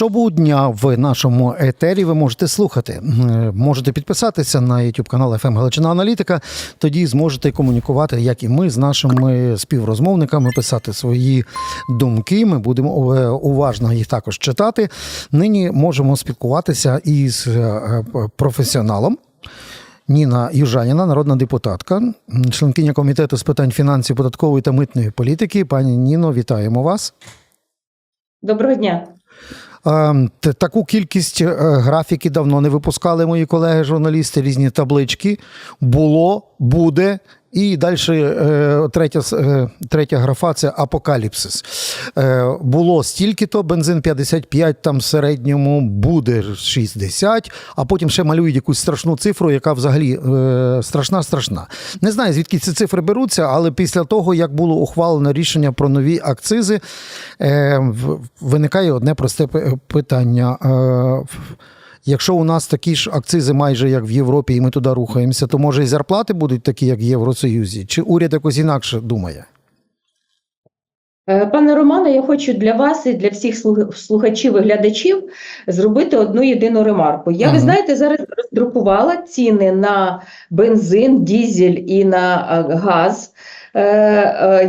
Щобудня в нашому етері ви можете слухати. Можете підписатися на YouTube канал FM Галичина Аналітика. Тоді зможете комунікувати, як і ми, з нашими співрозмовниками, писати свої думки. Ми будемо е, уважно їх також читати. Нині можемо спілкуватися із е, професіоналом. Ніна Южаніна, народна депутатка, членкиня комітету з питань фінансів, податкової та митної політики. Пані Ніно, вітаємо вас. Доброго дня. Е, Таку кількість е, графіки давно не випускали мої колеги-журналісти, різні таблички. Було, буде. І далі третя, е, третя графа це апокаліпсис. Е, Було стільки-то, бензин 55, там в середньому буде 60, а потім ще малюють якусь страшну цифру, яка взагалі е, страшна, страшна. Не знаю, звідки ці цифри беруться, але після того, як було ухвалено рішення про нові акцизи, е, виникає одне просте питання. Якщо у нас такі ж акцизи майже як в Європі, і ми туди рухаємося, то може і зарплати будуть такі, як в Євросоюзі? Чи уряд якось інакше думає? Е, Пане Романе, я хочу для вас і для всіх слухачів і глядачів зробити одну єдину ремарку. Я, ви знаєте, зараз роздрукувала ціни на бензин, дізель і на е, газ,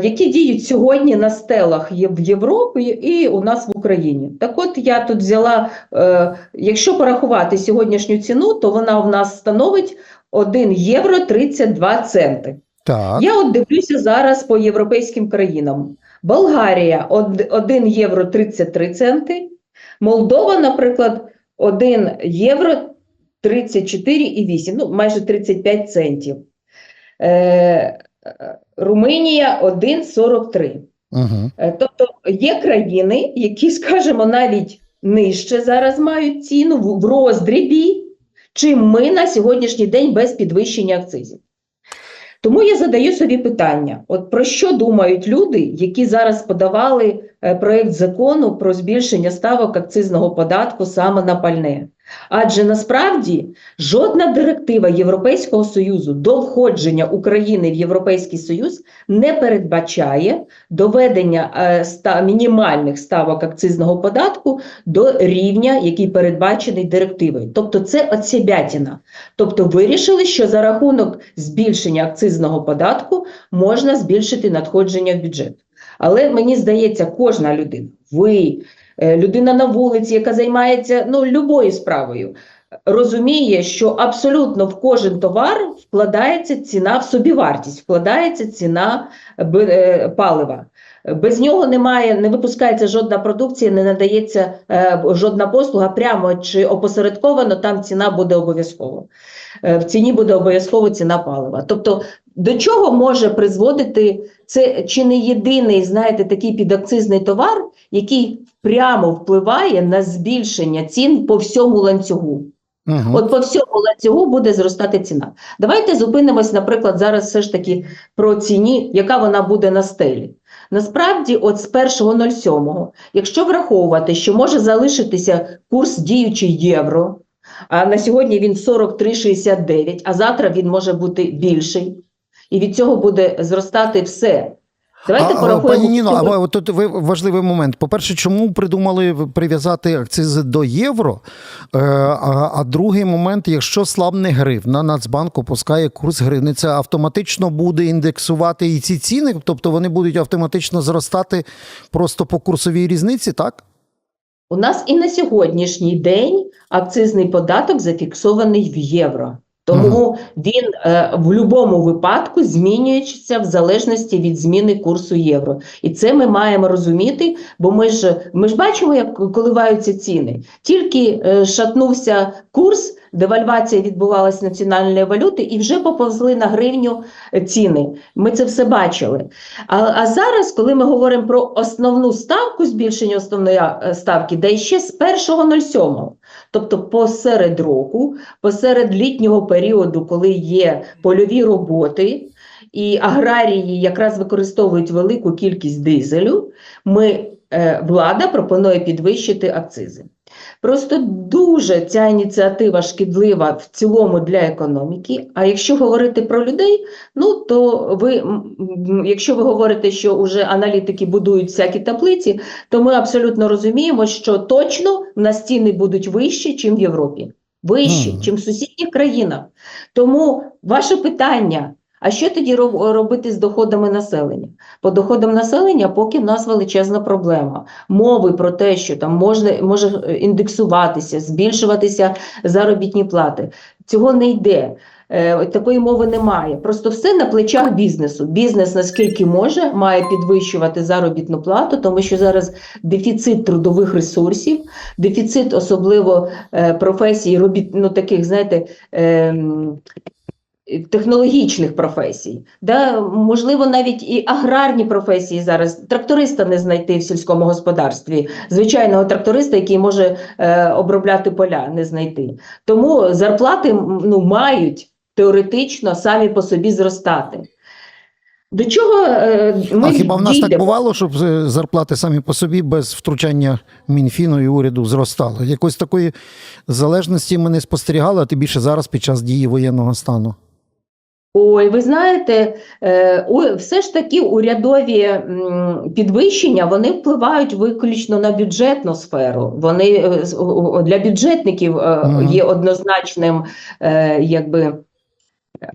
які діють сьогодні на стелах в Європі і у нас в Україні. Так от я тут взяла, е, якщо порахувати сьогоднішню ціну, то вона в нас становить 1 євро 32 центи. Так. Я от дивлюся зараз по європейським країнам. Болгарія 1 євро 33 центи, Молдова, наприклад, 1 євро 34,8, ну майже 35 центів. Е, е, Румунія 1,43. Угу. Е, Тобто є країни, які, скажімо, навіть нижче зараз мають ціну в роздрібі, чим ми на сьогоднішній день без підвищення акцизів. Тому я задаю собі питання: от про що думають люди, які зараз подавали е, проект закону про збільшення ставок акцизного податку саме на пальне? Адже насправді жодна директива Європейського Союзу до входження України в Європейський Союз не передбачає доведення е, ста, мінімальних ставок акцизного податку до рівня, який передбачений директивою. Тобто це отсебятіна. Тобто вирішили, що за рахунок збільшення акцизного податку можна збільшити надходження в бюджет. Але мені здається, кожна людина, ви, людина на вулиці, яка займається ну, любою справою, розуміє, що абсолютно в кожен товар вкладається ціна в собівартість, вкладається ціна е, палива. Без нього немає, не випускається жодна продукція, не надається е, жодна послуга прямо чи опосередковано, там ціна буде обов'язково. Е, в ціні буде обов'язково ціна палива. Тобто, до чого може призводити це чи не єдиний, знаєте, такий підакцизний товар, який прямо впливає на збільшення цін по всьому ланцюгу? Угу. От по всьому ланцюгу буде зростати ціна. Давайте зупинимось, наприклад, зараз все ж таки про ціні, яка вона буде на стелі. Насправді, от з 1.07, якщо враховувати, що може залишитися курс діючий євро, а на сьогодні він 43,69, а завтра він може бути більший, і від цього буде зростати все. Давайте а, пані Ніно, а тут ви важливий момент. По-перше, чому придумали прив'язати акцизи до євро? Е, а, а другий момент, якщо слабне гривна, Нацбанк опускає курс гривни, це автоматично буде індексувати і ці ціни, тобто вони будуть автоматично зростати просто по курсовій різниці, так? У нас і на сьогоднішній день акцизний податок зафіксований в євро. Тому він е, в будь-якому випадку змінюється в залежності від зміни курсу євро. І це ми маємо розуміти, бо ми ж, ми ж бачимо, як коливаються ціни. Тільки е, шатнувся курс, девальвація відбувалася національної валюти, і вже поповзли на гривню ціни. Ми це все бачили. А, а зараз, коли ми говоримо про основну ставку, збільшення основної е, ставки, де ще з 1.07, тобто посеред року, посеред літнього періоду, коли є польові роботи, і аграрії якраз використовують велику кількість дизелю, ми е, влада пропонує підвищити акцизи. Просто дуже ця ініціатива шкідлива в цілому для економіки. А якщо говорити про людей, ну то ви, якщо ви говорите, що вже аналітики будують всякі таблиці, то ми абсолютно розуміємо, що точно в нас ціни будуть вищі, ніж в Європі, вищі, Мгм. ніж в сусідніх країнах. Тому ваше питання. А що тоді робити з доходами населення? По доходам населення поки в нас величезна проблема. Мови про те, що там можна, може е, індексуватися, збільшуватися заробітні плати. Цього не йде. Е, Такої мови немає. Просто все на плечах бізнесу. Бізнес, наскільки може, має підвищувати заробітну плату, тому що зараз дефіцит трудових ресурсів, дефіцит особливо е, професій, робіт, ну таких, знаєте, ем, технологічних професій, да, можливо, навіть і аграрні професії зараз. Тракториста не знайти в сільському господарстві, звичайного тракториста, який може е, обробляти поля, не знайти. Тому зарплати ну, мають теоретично самі по собі зростати. До чого е, ми а хіба в нас так бувало, щоб е, зарплати самі по собі без втручання Мінфіну і уряду зростали? Якось такої залежності ми не спостерігали, а тим більше зараз під час дії воєнного стану. Ой, ви знаєте, е, все ж таки урядові підвищення вони впливають виключно на бюджетну сферу. Вони е, для бюджетників е, є однозначним якби,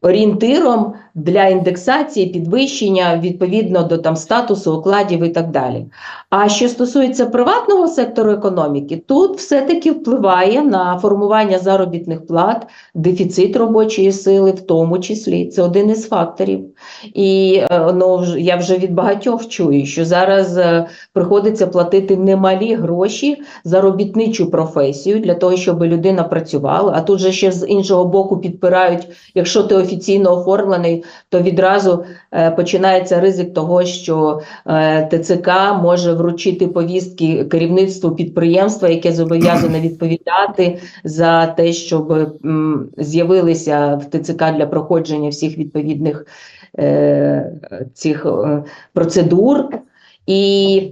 орієнтиром для індексації, підвищення відповідно до там статусу, окладів і так далі. А що стосується приватного сектору економіки, тут все-таки впливає на формування заробітних плат, дефіцит робочої сили, в тому числі це один із факторів. І е, ну, я вже від багатьох чую, що зараз е, приходиться платити немалі гроші за робітничу професію для того, щоб людина працювала. А тут же ще з іншого боку підпирають, якщо ти офіційно оформлений, то відразу е, починається ризик того, що е, ТЦК може вручити повістки керівництву підприємства, яке зобов'язане відповідати за те, щоб з'явилися в ТЦК для проходження всіх відповідних е, цих процедур. І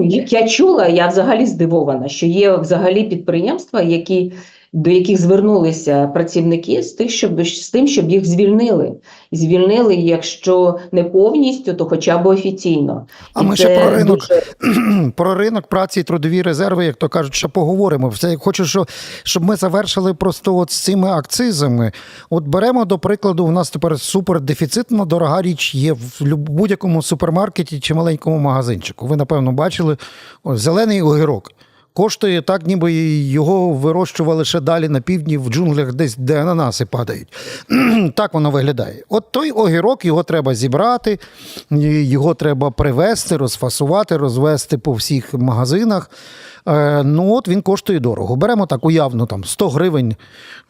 як я чула, я взагалі здивована, що є взагалі підприємства, які, до яких звернулися працівники з тих, щоб з тим, щоб їх звільнили. І звільнили, якщо не повністю, то хоча б офіційно. А І ми ще про ринок дуже- про ринок праці і трудові резерви, як то кажуть, ще поговоримо. Все хочу, що, щоб ми завершили просто от з цими акцизами. От беремо до прикладу, у нас тепер супердефіцитна дорога річ є в будь-якому супермаркеті чи маленькому магазинчику. Ви, напевно, бачили зелений огірок. Коштує так, ніби його вирощували ще далі на півдні в джунглях, десь де ананаси падають. так воно виглядає. От той огірок його треба зібрати, його треба привезти, розфасувати, розвести по всіх магазинах. Е, ну от він коштує дорого. Беремо так уявно там 100 гривень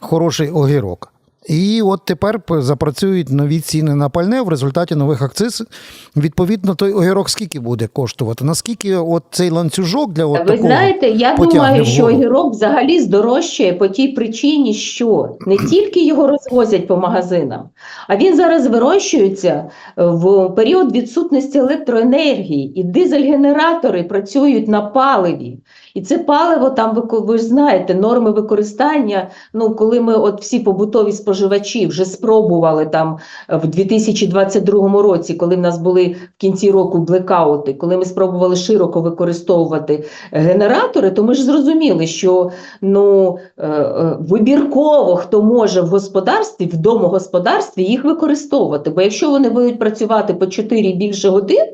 хороший огірок. І от тепер запрацюють нові ціни на пальне в результаті нових акциз. Відповідно, той огірок скільки буде коштувати? Наскільки от цей ланцюжок для от Ви такого знаєте, я думаю, що огірок взагалі здорожчає по тій причині, що не тільки його розвозять по магазинам, а він зараз вирощується в період відсутності електроенергії, і дизель-генератори працюють на паливі. І це паливо там, ви, ви ж знаєте, норми використання. Ну, коли ми от всі побутові споживачі вже спробували там е, в 2022 році, коли в нас були в кінці року блекаути, коли ми спробували широко використовувати генератори, то ми ж зрозуміли, що ну е, е, вибірково хто може в господарстві, в домогосподарстві їх використовувати. Бо якщо вони будуть працювати по 4 і більше годин,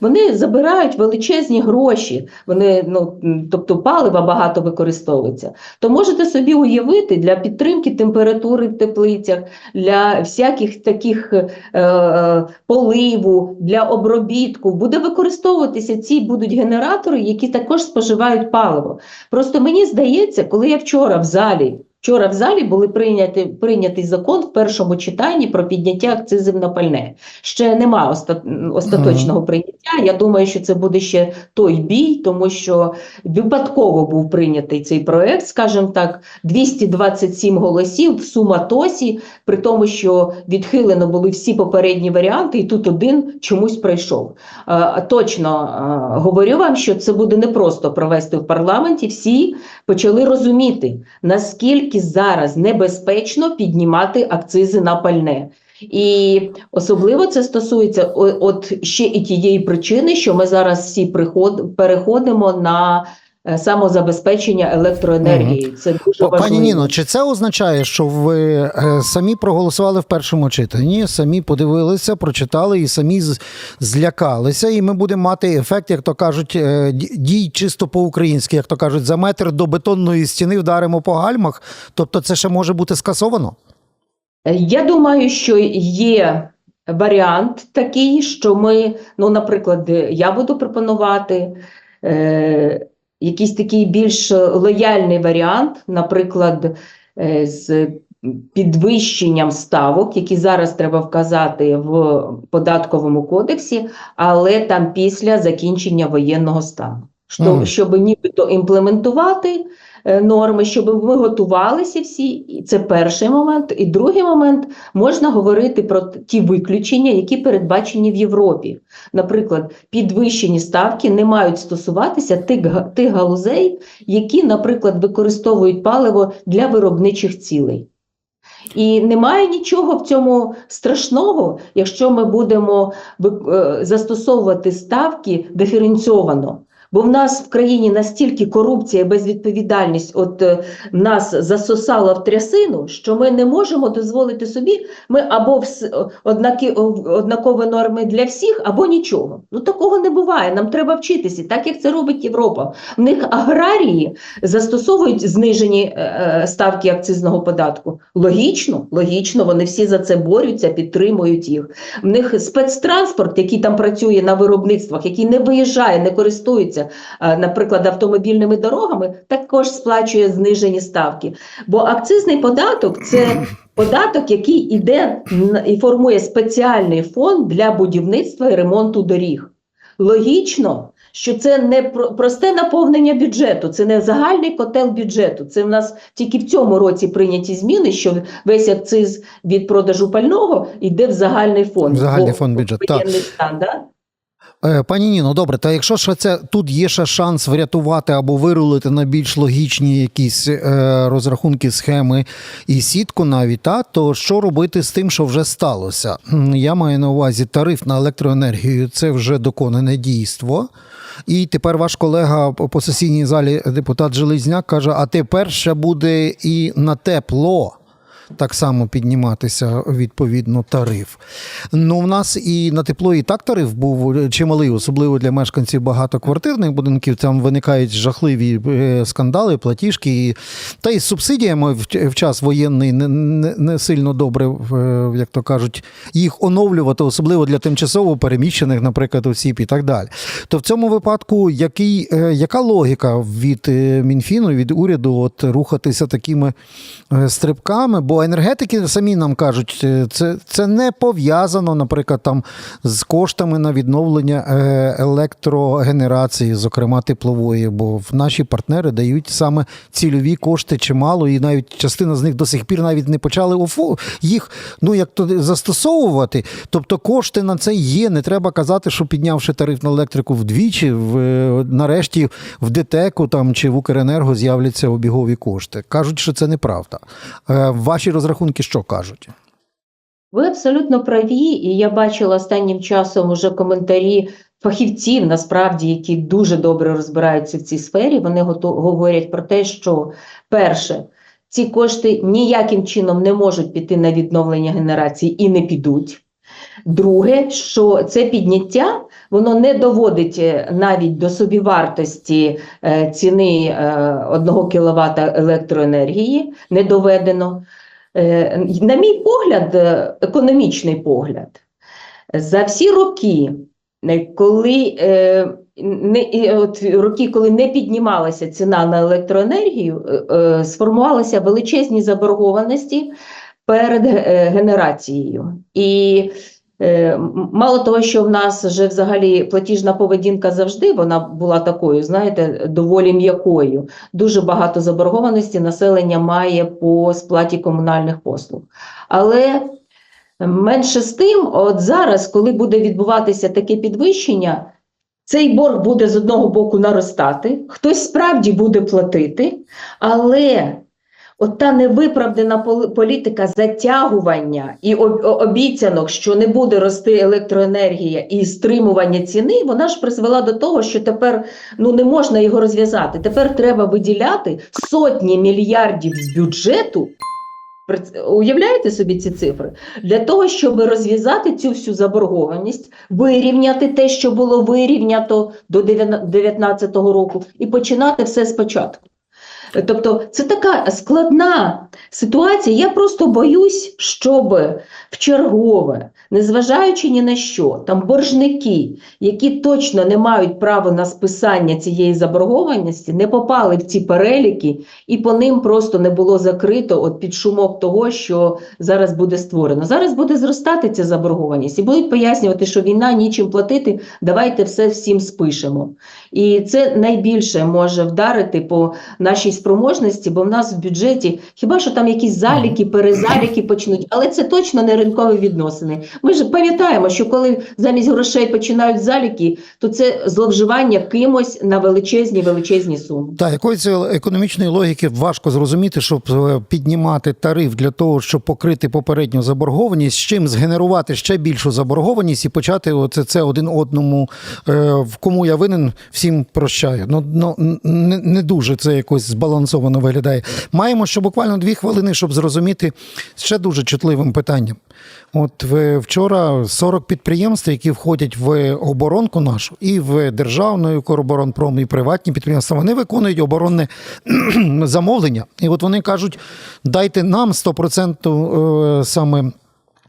вони забирають величезні гроші. Вони ну м, тобто палива багато використовується. То можете собі уявити для підтримки температури в теплицях, для всяких таких е, е, поливу, для обробітку буде використовуватися ці будуть генератори, які також споживають паливо. Просто мені здається, коли я вчора в залі Вчора в залі були прийняті прийнятий закон в першому читанні про підняття акцизів на пальне. Ще нема оста- остаточного прийняття. Я думаю, що це буде ще той бій, тому що випадково був прийнятий цей проект, скажімо так, 227 голосів в суматосі, при тому, що відхилено були всі попередні варіанти, і тут один чомусь пройшов. Е, Точно е, говорю вам, що це буде непросто провести в парламенті. Всі почали розуміти, наскільки зараз небезпечно піднімати акцизи на пальне. І особливо це стосується от ще і тієї причини, що ми зараз всі переходимо на е, самозабезпечення електроенергією. Це дуже важливо. Пані Ніно, чи це означає, що ви е, самі проголосували в першому читанні, самі подивилися, прочитали і самі злякалися, і ми будемо мати ефект, як то кажуть, е, дій чисто по-українськи, як то кажуть, за метр до бетонної стіни вдаримо по гальмах. Тобто, це ще може бути скасовано? Я думаю, що є варіант такий, що ми, ну, наприклад, я буду пропонувати е, якийсь такий більш лояльний варіант, наприклад, е, з підвищенням ставок, які зараз треба вказати в податковому кодексі, але там після закінчення воєнного стану. щоб, mm. Щоб нібито імплементувати е, норми, щоб ми готувалися всі, і це перший момент. І другий момент можна говорити про ті виключення, які передбачені в Європі. Наприклад, підвищені ставки не мають стосуватися тих, тих галузей, які, наприклад, використовують паливо для виробничих цілей. І немає нічого в цьому страшного, якщо ми будемо е, застосовувати ставки диференційовано. Бо в нас в країні настільки корупція безвідповідальність от е, нас засосала в трясину, що ми не можемо дозволити собі, ми або вс- однаки, однакові норми для всіх, або нічого. Ну такого не буває. Нам треба вчитися, так як це робить Європа. В них аграрії застосовують знижені е, е, ставки акцизного податку. Логічно, логічно, вони всі за це борються, підтримують їх. В них спецтранспорт, який там працює на виробництвах, який не виїжджає, не користується, е, наприклад, автомобільними дорогами, також сплачує знижені ставки. Бо акцизний податок це податок, який іде і формує спеціальний фонд для будівництва і ремонту доріг. Логічно, що це не просте наповнення бюджету, це не загальний котел бюджету. Це в нас тільки в цьому році прийняті зміни, що весь акциз від продажу пального йде в загальний фонд. В загальний фонд бюджету, так. воєнний стан, да? Е, Пані Ніно, добре, та якщо ще це тут є ще шанс врятувати або вирулити на більш логічні якісь е, розрахунки, схеми і сітку навіть, та, то що робити з тим, що вже сталося? Я маю на увазі тариф на електроенергію це вже доконане дійство. І тепер ваш колега по сесійній залі, депутат Железняк, каже: а тепер ще буде і на тепло. Так само підніматися відповідно тариф. Ну, в нас і на тепло і так тариф був чималий, особливо для мешканців багатоквартирних будинків. Там виникають жахливі е, скандали, платіжки. Та й з субсидіями в, час воєнний не, не, не сильно добре, е, як то кажуть, їх оновлювати, особливо для тимчасово переміщених, наприклад, осіб і так далі. То в цьому випадку який, е, яка логіка від Мінфіну, від уряду от, рухатися такими стрибками? Бо енергетики самі нам кажуть, е, це, це не пов'язано, наприклад, там з коштами на відновлення е, електрогенерації, зокрема теплової, бо наші партнери дають саме цільові кошти чимало, і навіть частина з них до сих пір навіть не почали їх ну як то застосовувати. Тобто кошти на це є. Не треба казати, що піднявши тариф на електрику вдвічі, в, нарешті в ДТЕКу там чи в Укренерго з'являться обігові кошти. Кажуть, що це неправда. Е, Ваші розрахунки що кажуть? Ви абсолютно праві, і я бачила останнім часом уже коментарі фахівців, насправді, які дуже добре розбираються в цій сфері. Вони говорять про те, що перше, ці кошти ніяким чином не можуть піти на відновлення генерації і не підуть. Друге, що це підняття воно не доводить е, навіть до собівартості е, ціни е, 1 кВт електроенергії, не доведено. Е, На мій погляд, е, економічний погляд, за всі роки, е, коли не, от роки, коли не піднімалася ціна на електроенергію, сформувалися величезні заборгованості перед генерацією. І мало того, що в нас вже взагалі платіжна поведінка завжди вона була такою, знаєте, доволі м'якою. Дуже багато заборгованості населення має по сплаті комунальних послуг. Але менше з тим, от зараз, коли буде відбуватися таке підвищення, цей борг буде з одного боку наростати, хтось справді буде платити, але от та невиправдана політика затягування і обіцянок, що не буде рости електроенергія і стримування ціни, вона ж призвела до того, що тепер ну не можна його розв'язати. Тепер треба виділяти сотні мільярдів з бюджету. Уявляєте собі ці цифри? Для того, щоб розв'язати цю всю заборгованість, вирівняти те, що було вирівнято до 2019 року, і починати все спочатку. Тобто це така складна ситуація. Я просто боюсь, щоб в чергове, незважаючи ні на що, там боржники, які точно не мають права на списання цієї заборгованості, не попали в ці переліки, і по ним просто не було закрито от під шумок того, що зараз буде створено. Зараз буде зростати ця заборгованість і будуть пояснювати, що війна нічим платити, давайте все всім спишемо. І це найбільше може вдарити по нашій спроможності, бо в нас в бюджеті хіба що там якісь заліки, перезаліки почнуть, але це точно не ринкові відносини. Ми ж пам'ятаємо, що коли замість грошей починають заліки, то це зловживання кимось на величезні величезні суми. Так, якоїсь економічної логіки важко зрозуміти, щоб е, піднімати тариф для того, щоб покрити попередню заборгованість, з чим згенерувати ще більшу заборгованість і почати оце це один одному, е, в кому я винен, всім прощаю. Ну, ну не, не дуже це якось збалансовано виглядає. Маємо ще буквально дві хвилини, щоб зрозуміти ще дуже чутливим питанням. От вчора 40 підприємств, які входять в оборонку нашу, і в державну Укроборонпром, і приватні підприємства, вони виконують оборонне замовлення. І от вони кажуть: дайте нам 100% е, саме. е,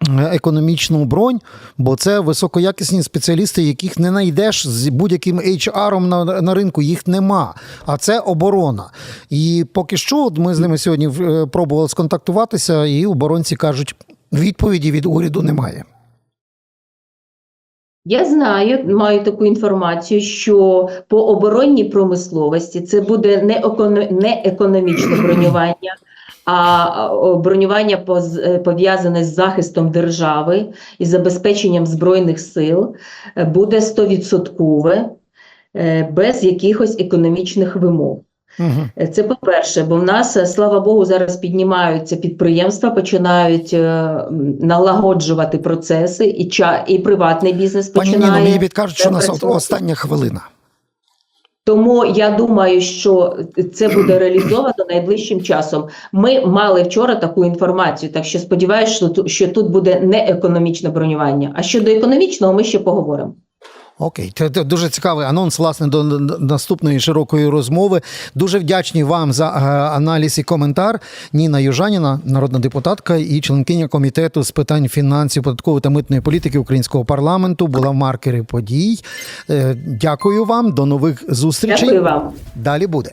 Економічну бронь, бо це високоякісні спеціалісти, яких не знайдеш з будь-яким HR на, на ринку, їх нема. А це оборона. І поки що, ми з ними сьогодні е, пробували сконтактуватися, і оборонці кажуть, відповіді від уряду немає. Я знаю, маю таку інформацію, що по оборонній промисловості це буде не, еконо- не економічне бронювання, а бронювання е, пов'язане з захистом держави і забезпеченням збройних сил е, буде 100% е, без якихось економічних вимог. Угу. Це по-перше, бо в нас, е, слава Богу, зараз піднімаються підприємства, починають е, налагоджувати процеси, і, ча, і приватний бізнес Пані починає. Ніно, мені підкажуть, що у нас остання хвилина. Тому я думаю, що це буде реалізовано найближчим часом. Ми мали вчора таку інформацію, так що сподіваюся, що тут буде не економічне бронювання. А щодо економічного, ми ще поговоримо. Окей, це дуже цікавий анонс власне до наступної широкої розмови. Дуже вдячні вам за е, аналіз і коментар. Ніна Южаніна, народна депутатка і членкиня комітету з питань фінансів, податкової та митної політики українського парламенту, була в маркері подій. Е, Дякую вам, до нових зустрічей. Дякую вам. Далі буде.